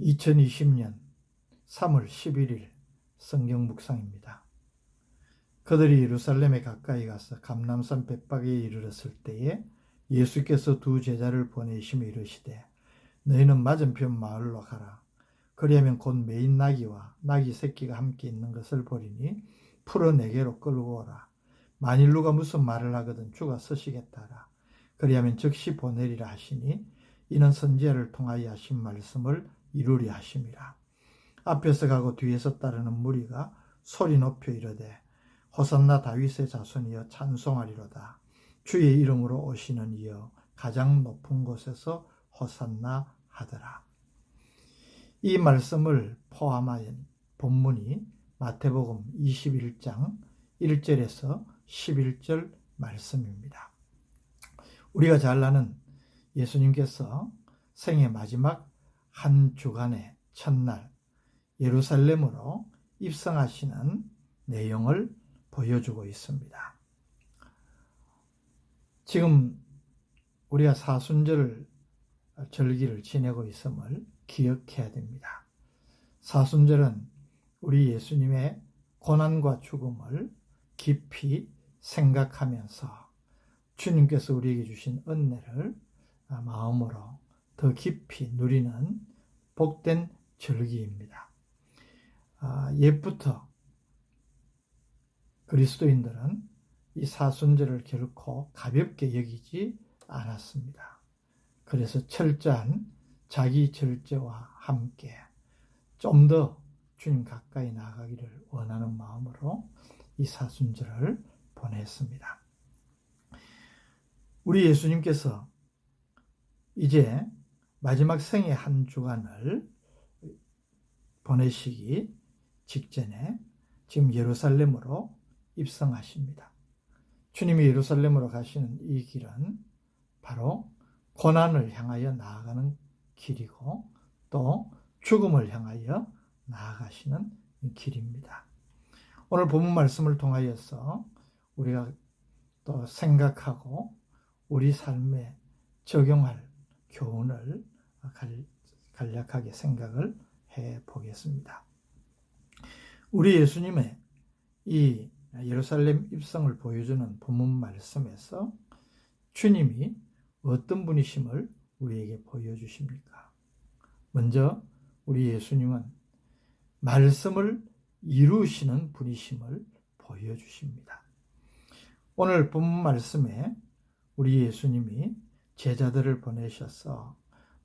2020년 3월 11일 성경 묵상입니다. 그들이 예루살렘에 가까이 가서 감남산 백박에 이르렀을 때에 예수께서 두 제자를 보내시며 이르시되 너희는 맞은편 마을로 가라. 그리하면 곧 메인 나귀와 나귀 새끼가 함께 있는 것을 보리니 풀어 내게로 끌고 오라. 만일 누가 무슨 말을 하거든 주가 서시겠다라. 그리하면 즉시 보내리라 하시니 이는 선지자를 통하여 하신 말씀을 이루리 하심이라. 앞에서 가고 뒤에서 따르는 무리가 소리 높여 이르되 호산나 다윗의 자손이여 찬송하리로다. 주의 이름으로 오시는 이여 가장 높은 곳에서 호산나 하더라. 이 말씀을 포함한 본문이 마태복음 21장 1절에서 11절 말씀입니다. 우리가 잘 아는 예수님께서 생애 마지막 한 주간의 첫날 예루살렘으로 입성하시는 내용을 보여주고 있습니다. 지금 우리가 사순절 절기를 지내고 있음을 기억해야 됩니다. 사순절은 우리 예수님의 고난과 죽음을 깊이 생각하면서 주님께서 우리에게 주신 은혜를 마음으로 더 깊이 누리는 복된 절기입니다. 아, 옛부터 그리스도인들은 이 사순절을 결코 가볍게 여기지 않았습니다. 그래서 철저한 자기 절제와 함께 좀 더 주님 가까이 나가기를 원하는 마음으로 이 사순절을 보냈습니다. 우리 예수님께서 이제 마지막 생의 한 주간을 보내시기 직전에 지금 예루살렘으로 입성하십니다. 주님이 예루살렘으로 가시는 이 길은 바로 고난을 향하여 나아가는 길이고 또 죽음을 향하여 나아가시는 길입니다. 오늘 본문 말씀을 통하여서 우리가 또 생각하고 우리 삶에 적용할 교훈을 간략하게 생각을 해 보겠습니다. 우리 예수님의 이 예루살렘 입성을 보여주는 본문 말씀에서 주님이 어떤 분이심을 우리에게 보여주십니까? 먼저 우리 예수님은 말씀을 이루시는 분이심을 보여주십니다. 오늘 본문 말씀에 우리 예수님이 제자들을 보내셔서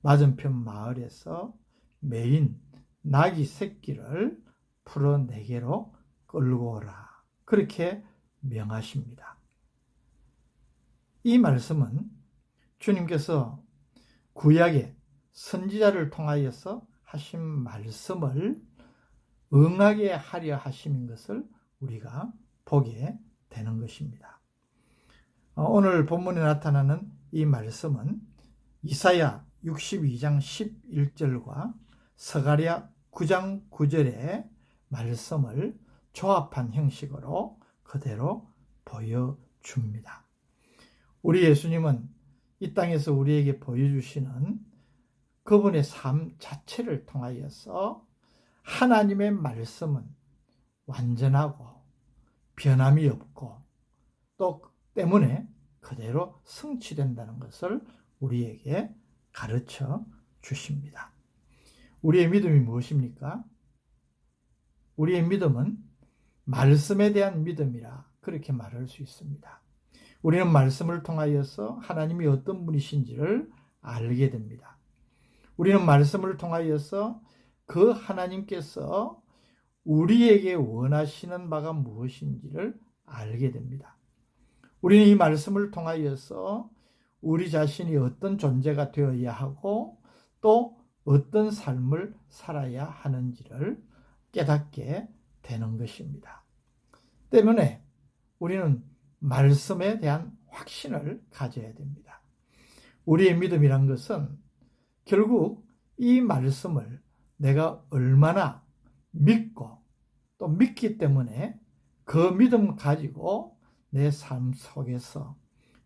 맞은편 마을에서 메인 나귀 새끼를 풀어 내게로 끌고 오라. 그렇게 명하십니다. 이 말씀은 주님께서 구약의 선지자를 통하여서 하신 말씀을 응하게 하려 하심인 것을 우리가 보게 되는 것입니다. 어, 오늘 본문에 나타나는 이 말씀은 이사야 62장 11절과 서가랴 9장 9절의 말씀을 조합한 형식으로 그대로 보여줍니다. 우리 예수님은 이 땅에서 우리에게 보여주시는 그분의 삶 자체를 통하여서 하나님의 말씀은 완전하고 변함이 없고 또 때문에 그대로 성취된다는 것을 우리에게 가르쳐 주십니다. 우리의 믿음이 무엇입니까? 우리의 믿음은 말씀에 대한 믿음이라 그렇게 말할 수 있습니다. 우리는 말씀을 통하여서 하나님이 어떤 분이신지를 알게 됩니다. 우리는 말씀을 통하여서 그 하나님께서 우리에게 원하시는 바가 무엇인지를 알게 됩니다. 우리는 이 말씀을 통하여서 우리 자신이 어떤 존재가 되어야 하고 또 어떤 삶을 살아야 하는지를 깨닫게 되는 것입니다. 때문에 우리는 말씀에 대한 확신을 가져야 됩니다. 우리의 믿음이란 것은 결국 이 말씀을 내가 얼마나 믿고 또 믿기 때문에 그 믿음 가지고 내 삶 속에서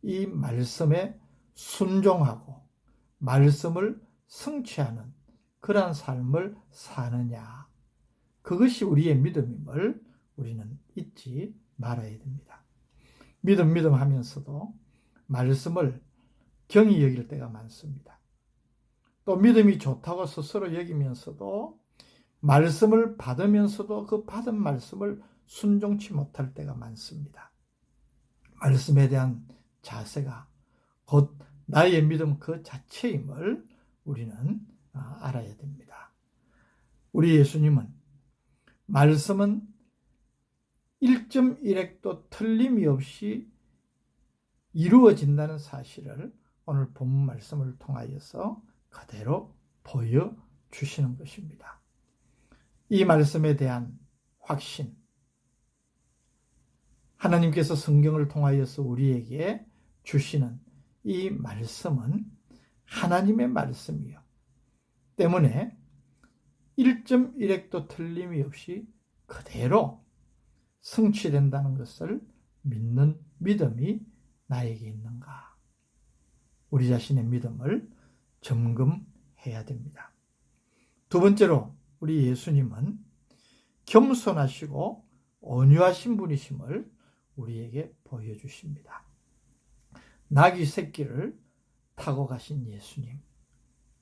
이 말씀에 순종하고 말씀을 성취하는 그러한 삶을 사느냐. 그것이 우리의 믿음임을 우리는 잊지 말아야 됩니다. 믿음, 믿음 하면서도 말씀을 경히 여길 때가 많습니다. 또 믿음이 좋다고 스스로 여기면서도 말씀을 받으면서도 그 받은 말씀을 순종치 못할 때가 많습니다. 말씀에 대한 자세가 곧 나의 믿음 그 자체임을 우리는 아, 알아야 됩니다. 우리 예수님은 말씀은 1.1핵도 틀림이 없이 이루어진다는 사실을 오늘 본 말씀을 통하여서 그대로 보여주시는 것입니다. 이 말씀에 대한 확신, 하나님께서 성경을 통하여서 우리에게 주시는 이 말씀은 하나님의 말씀이요. 때문에 1.1핵도 틀림이 없이 그대로 성취된다는 것을 믿는 믿음이 나에게 있는가? 우리 자신의 믿음을 점검해야 됩니다. 두 번째로 우리 예수님은 겸손하시고 온유하신 분이심을 우리에게 보여주십니다. 나귀 새끼를 타고 가신 예수님.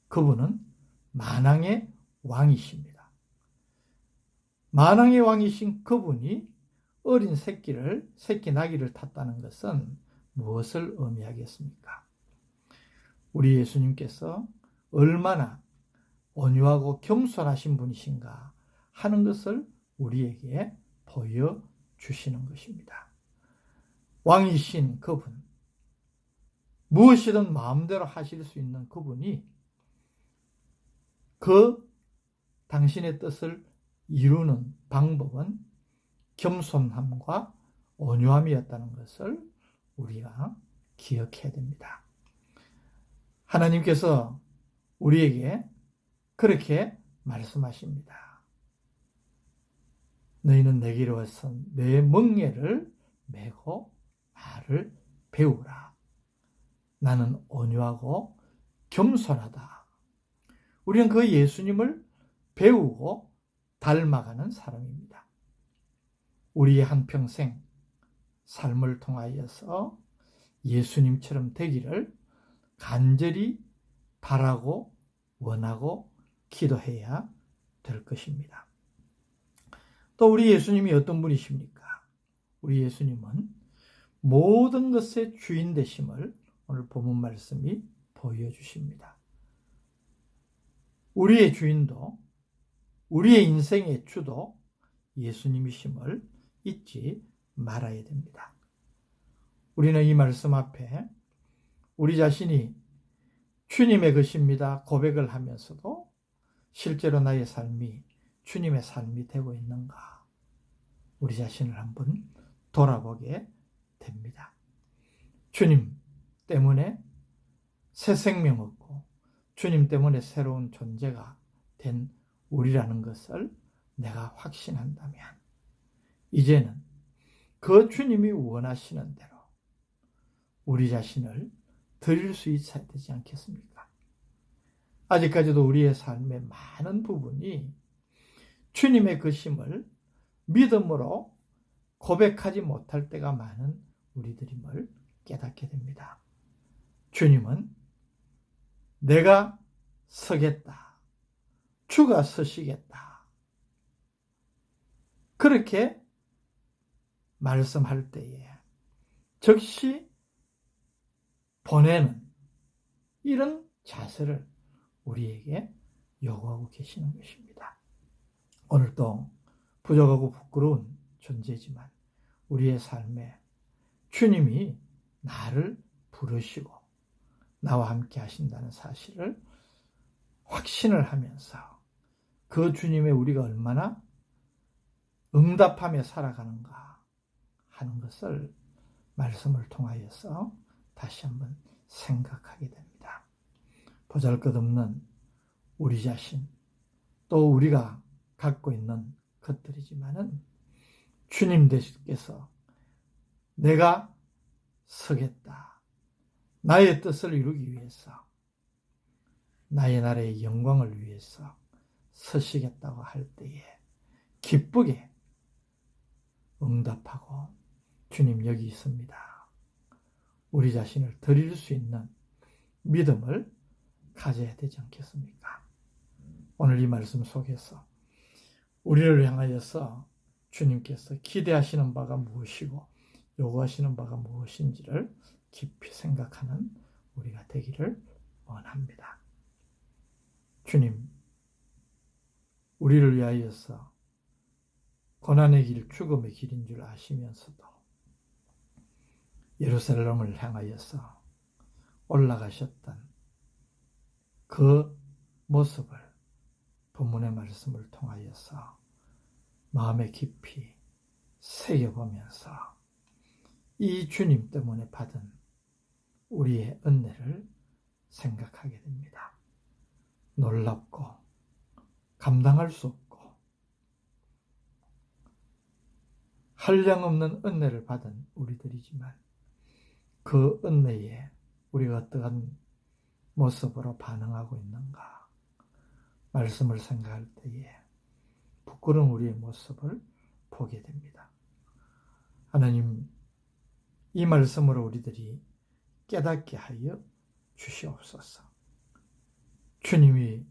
그분은 만왕의 왕이십니다. 만왕의 왕이신 그분이 어린 새끼를, 새끼 나귀를 탔다는 것은 무엇을 의미하겠습니까? 우리 예수님께서 얼마나 온유하고 겸손하신 분이신가 하는 것을 우리에게 보여주시는 것입니다. 왕이신 그분, 무엇이든 마음대로 하실 수 있는 그분이 그 당신의 뜻을 이루는 방법은 겸손함과 온유함이었다는 것을 우리가 기억해야 됩니다. 하나님께서 우리에게 그렇게 말씀하십니다. 너희는 내게로 와서 내 멍에를 메고 말을 배우라. 나는 온유하고 겸손하다. 우리는 그 예수님을 배우고 닮아가는 사람입니다. 우리의 한평생 삶을 통하여서 예수님처럼 되기를 간절히 바라고 원하고 기도해야 될 것입니다. 또 우리 예수님이 어떤 분이십니까? 우리 예수님은 모든 것의 주인 되심을 오늘 본문 말씀이 보여주십니다. 우리의 주인도 우리의 인생의 주도 예수님이심을 잊지 말아야 됩니다. 우리는 이 말씀 앞에 우리 자신이 주님의 것입니다 고백을 하면서도 실제로 나의 삶이 주님의 삶이 되고 있는가 우리 자신을 한번 돌아보게 됩니다. 주님 때문에 새 생명 얻고 주님 때문에 새로운 존재가 된 우리라는 것을 내가 확신한다면 이제는 그 주님이 원하시는 대로 우리 자신을 드릴 수 있어야 되지 않겠습니까? 아직까지도 우리의 삶의 많은 부분이 주님의 그 심을 믿음으로 고백하지 못할 때가 많은 우리들임을 깨닫게 됩니다. 주님은 내가 서겠다. 주가 서시겠다. 그렇게 말씀할 때에 즉시 보내는 이런 자세를 우리에게 요구하고 계시는 것입니다. 오늘도 부족하고 부끄러운 존재지만 우리의 삶에 주님이 나를 부르시고 나와 함께 하신다는 사실을 확신을 하면서 그 주님의 우리가 얼마나 응답하며 살아가는가 하는 것을 말씀을 통하여서 다시 한번 생각하게 됩니다. 보잘 것 없는 우리 자신, 또 우리가 갖고 있는 것들이지만은 주님 되시께서 내가 서겠다. 나의 뜻을 이루기 위해서 나의 나라의 영광을 위해서 서시겠다고 할 때에 기쁘게 응답하고 주님 여기 있습니다. 우리 자신을 드릴 수 있는 믿음을 가져야 되지 않겠습니까? 오늘 이 말씀 속에서 우리를 향하여서 주님께서 기대하시는 바가 무엇이고 요구하시는 바가 무엇인지를 깊이 생각하는 우리가 되기를 원합니다. 주님, 우리를 위하여서 고난의 길, 죽음의 길인 줄 아시면서도 예루살렘을 향하여서 올라가셨던 그 모습을 본문의 말씀을 통하여서 마음에 깊이 새겨보면서 이 주님 때문에 받은 우리의 은혜를 생각하게 됩니다. 놀랍고 감당할 수 없고 한량없는 은혜를 받은 우리들이지만 그 은혜에 우리가 어떠한 모습으로 반응하고 있는가 말씀을 생각할 때에 부끄러운 우리의 모습을 보게 됩니다. 하나님 이 말씀으로 우리들이 깨닫게 하여 주시옵소서. 주님이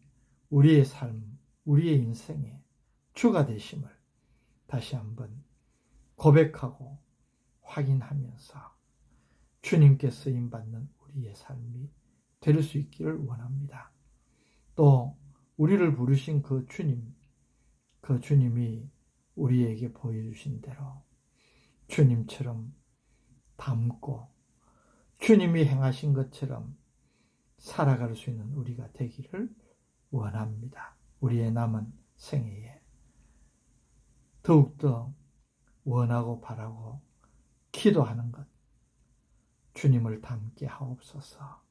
우리의 삶, 우리의 인생의 주가 되심을 다시 한번 고백하고 확인하면서 주님께 쓰임 받는 우리의 삶이 될 수 있기를 원합니다. 또 우리를 부르신 그 주님, 그 주님이 우리에게 보여주신 대로 주님처럼 담고 주님이 행하신 것처럼 살아갈 수 있는 우리가 되기를 원합니다. 우리의 남은 생애에 더욱더 원하고 바라고 기도하는 것 주님을 닮게 하옵소서.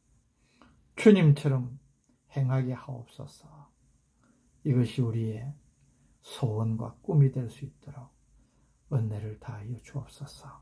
주님처럼 행하게 하옵소서. 이것이 우리의 소원과 꿈이 될 수 있도록 은혜를 다하여 주옵소서.